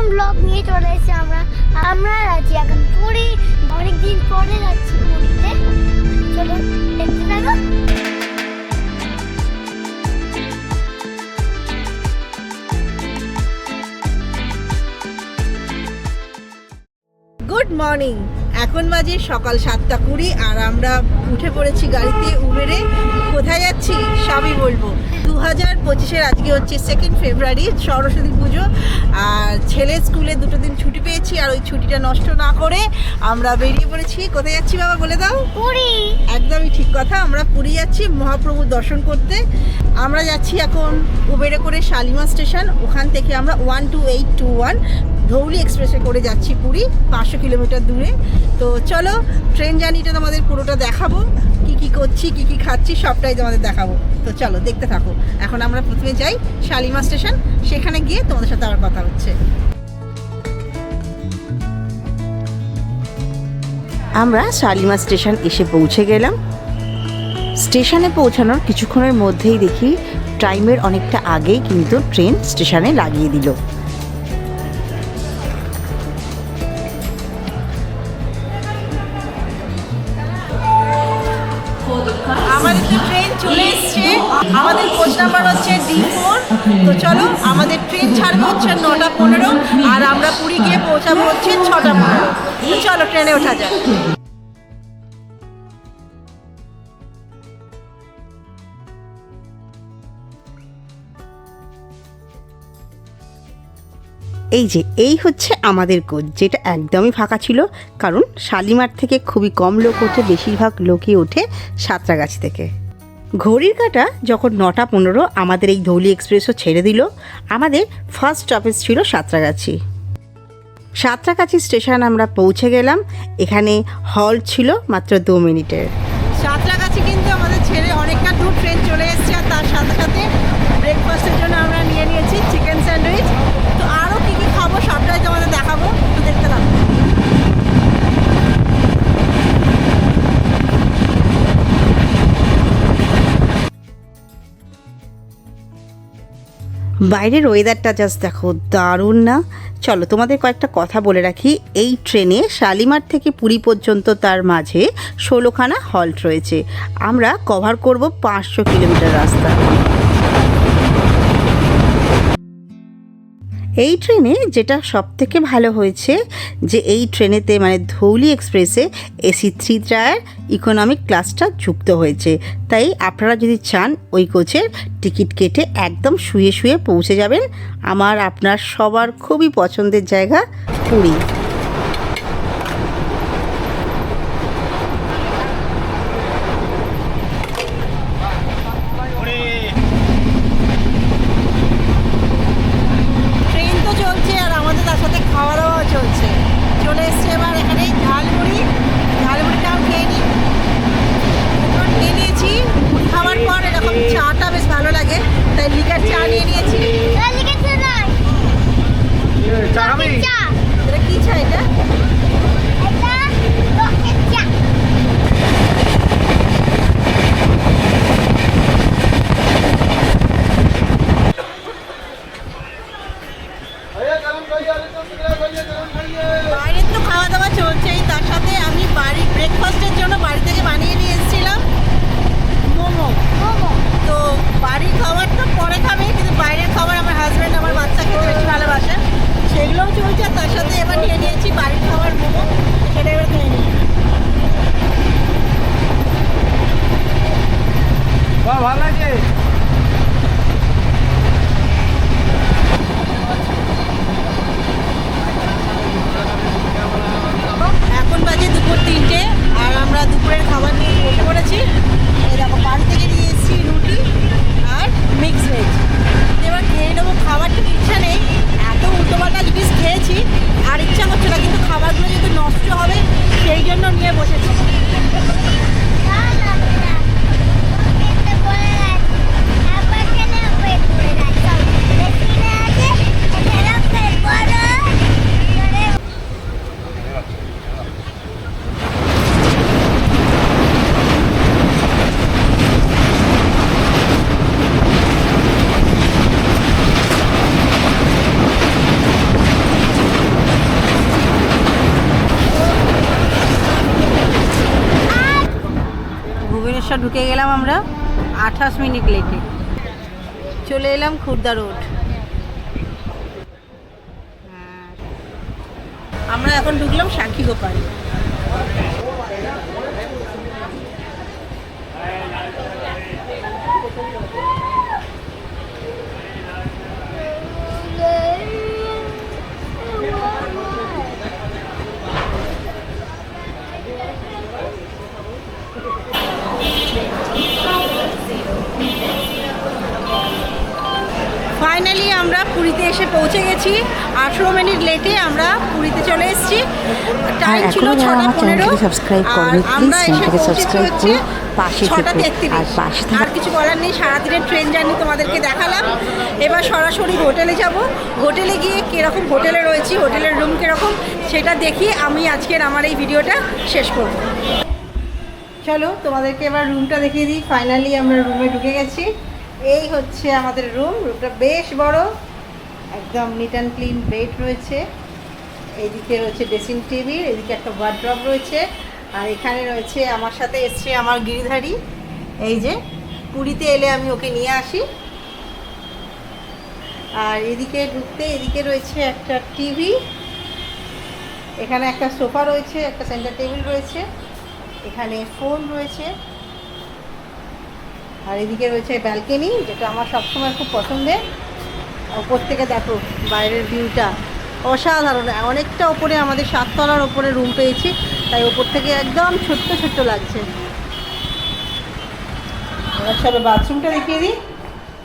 নতুন ব্লগ নিয়ে চলে এসেছি আমরা। আমরা আছি এখন পুরী। অনেকদিন পরে যাচ্ছি পুরীতে। চলো, দেখতে থাকো। গুড মর্নিং এখন বাজে সকাল সাতটা কুড়ি আর আমরা উঠে পড়েছি গাড়িতে উবেরে কোথায় যাচ্ছি? সবই বলব। হাজার পঁচিশের আজকে হচ্ছে সেকেন্ড ফেব্রুয়ারি সরস্বতী পুজো। আর ছেলে স্কুলে দুটো দিন ছুটি পেয়েছি আর ওই ছুটিটা নষ্ট না করে আমরা বেরিয়ে পড়েছি। কোথায় যাচ্ছি বাবা বলে দাও? পুরী। একদমই ঠিক কথা আমরা পুরী যাচ্ছি মহাপ্রভু দর্শন করতে। আমরা যাচ্ছি এখন উবেরে করে শালিমা স্টেশন ওখান থেকে আমরা one two eight two one Dhauli এক্সপ্রেসে করে যাচ্ছি পুরী পাঁচশো কিলোমিটার দূরে। তো চলো ট্রেন জার্নিটা তোমাদের পুরোটা দেখাবো। কি কি করছি, কি কি খাচ্ছি, সবটাই তোমাদের দেখাবো। তো চলো, দেখতে থাকো। এখন আমরা প্রথমে যাই শালিমা স্টেশন, সেখানে গিয়ে তোমাদের সাথে আবার কথা হচ্ছে। আমরা শালিমা স্টেশন এসে পৌঁছে গেলাম। স্টেশনে পৌঁছানোর কিছুক্ষণের মধ্যেই দেখি, টাইমের অনেকটা আগেই কিন্তু ট্রেন স্টেশনে লাগিয়ে দিল। চলে এসছে। আমাদের কোচ নাম্বার হচ্ছে ডি ফোর তো চলো, আমাদের ট্রেন ছাড়বে হচ্ছে নটা পনেরো, আর আমরা পুরী গিয়ে পৌঁছাবো হচ্ছে ছটা পনেরো। চলো ট্রেনে ওঠা যাক। এই যে, এই হচ্ছে আমাদের কোচ যেটা একদমই ফাঁকা ছিল, কারণ শালিমার থেকে খুবই কম লোক ওঠে, বেশিরভাগ লোকই ওঠে সাঁতরাগাছি থেকে। ঘড়ির কাটা যখন নটা পনেরো আমাদের এই ধৌলি এক্সপ্রেসও ছেড়ে দিল, আমাদের ফার্স্ট স্টপেজ ছিল সাঁতরাগাছি। সাঁতরাগাছি স্টেশন আমরা পৌঁছে গেলাম, এখানে হল ছিল মাত্র দু মিনিটের। সাঁতরাগাছি কিন্তু আমাদের ছেড়ে অনেকটা দূর ট্রেন চলে এসছে আর তার সাথে সাথে ব্রেকফাস্টের জন্য আমরা নিয়ে নিয়েছি চিকেন বাইরের ওয়েদারটা জাস্ট দেখো দারুণ না। চলো তোমাদের কয়েকটা কথা বলে রাখি। এই ট্রেনে শালিমার থেকে পুরী পর্যন্ত তার মাঝে ষোলোখানা হল্ট রয়েছে। আমরা কভার করব পাঁচশো কিলোমিটার রাস্তা। এই ট্রেনে যেটা সব থেকে ভালো হয়েছে যে এই ট্রেনেতে মানে ধৌলি এক্সপ্রেসে এসি থ্রি টায়ার ইকোনমিক ক্লাসটা যুক্ত হয়েছে। তাই আপনারা যদি চান ওই কোচের টিকিট কেটে একদম শুয়ে শুয়ে পৌঁছে যাবেন, আমার আপনার সবার খুবই পছন্দের জায়গা পুরী ট্রেন তো চলছে আর আমাদের তার সাথে খাওয়া দাওয়াও চলছে চলে এসছে এবার এখানে ঝালমুড়ি ঝালমুড়িটাও খেয়ে নিই এরপর খেয়ে নিয়েছি মুড়ি খাওয়ার পর এরকম চাটা বেশ ভালো লাগে তাই লিকার চা নিয়ে নিয়েছি লিখেছে নাই চকলেট চা এটা কী চা এটা এটা চকলেট চা বাইরের তো খাওয়া দাওয়া চলছেই তার সাথে আমি বাড়ি ব্রেকফাস্টের জন্য বাড়ি থেকে বানিয়ে নিয়ে এসেছিলাম মোমো মোমো তো বাড়ির খাবার তো পরে খাবে কিন্তু বাইরের খাবার আমার হাজব্যান্ড আমার বাচ্চা খেতে বেশি ভালোবাসে সেগুলোও চলছে আর তার সাথে এবার নিয়ে নিয়েছি বাড়ির খাবার মোমো সেটা এবার খেয়ে নিই বাহ ভালো লাগছে এখন বাজে দুপুর তিনটে আর আমরা দুপুরের খাবার নিয়ে বসে পড়েছি এই দেখো বাড়ি থেকে নিয়ে এসেছি রুটি আর মিক্স ভেজ এবার ঢুকে গেলাম আমরা আঠাশ মিনিট লেটে। চলে এলাম খুর্দা রোড। হ্যাঁ। আমরা এখন ঢুকলাম সাক্ষী গোপাল। পৌঁছে গেছি। আঠেরো মিনিট লেটে আমরা পুরীতে চলে এসেছি। টাইম আর ছিল ছটা পনেরো। সাবস্ক্রাইব আর আমরা এসে পৌঁছেছি হচ্ছে ছটা। তেত্রিশ। আর আর কিছু বলার নেই সারাদিনের ট্রেন জার্নি তোমাদেরকে দেখালাম। এবার সরাসরি হোটেলে যাব। হোটেলে গিয়ে কীরকম হোটেলে রয়েছি হোটেলের রুম কীরকম সেটা দেখি আমি আজকের আমার এই ভিডিওটা শেষ করব। চলো তোমাদেরকে এবার রুমটা দেখিয়ে দিই। ফাইনালি আমরা রুমে ঢুকে গেছি। এই হচ্ছে আমাদের রুম রুমটা বেশ বড়। একদম নিট অ্যান্ড ক্লিন বেড রয়েছে। এইদিকে রয়েছে ড্রেসিং টেবিল এদিকে একটা ওয়ার্ড্রপ রয়েছে। আর এখানে রয়েছে আমার সাথে এসছে আমার গিরিধারী। এই যে, পুরীতে এলে আমি ওকে নিয়ে আসি। আর এদিকে ঢুকতে এদিকে রয়েছে একটা টিভি এখানে একটা সোফা রয়েছে, একটা সেন্টার টেবিল রয়েছে। এখানে ফোন রয়েছে। আর এদিকে রয়েছে ব্যালকনি যেটা আমার সবসময় খুব পছন্দের। ওপর থেকে দেখো, বাইরের ভিউটা অসাধারণ। অনেকটা ওপরে আমাদের সাততলার ওপরে রুম পেয়েছি, তাই ওপর থেকে একদম ছোট্ট ছোট্ট লাগছে। এবার বাথরুমটা দেখিয়ে দিই।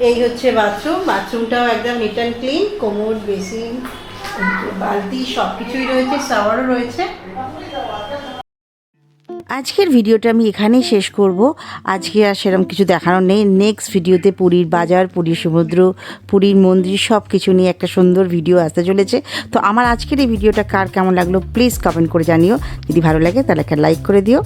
এই হচ্ছে বাথরুম বাথরুমটাও একদম নিট অ্যান্ড ক্লিন কোমর বেসিন বালতি সব কিছুই রয়েছে শাওয়ারও রয়েছে। আজকের ভিডিওটা আমি এখানেই শেষ করব। আজকে আর সেরকম কিছু দেখানো নেই। নেক্সট ভিডিওতে পুরীর বাজার, পুরীর সমুদ্র, পুরীর মন্দির সব কিছু নিয়ে একটা সুন্দর ভিডিও আসতে চলেছে। তো আমার আজকের এই ভিডিওটা কার কেমন লাগল প্লিজ কমেন্ট করে জানিও। যদি ভালো লাগে তাহলে একটা লাইক করে দিও।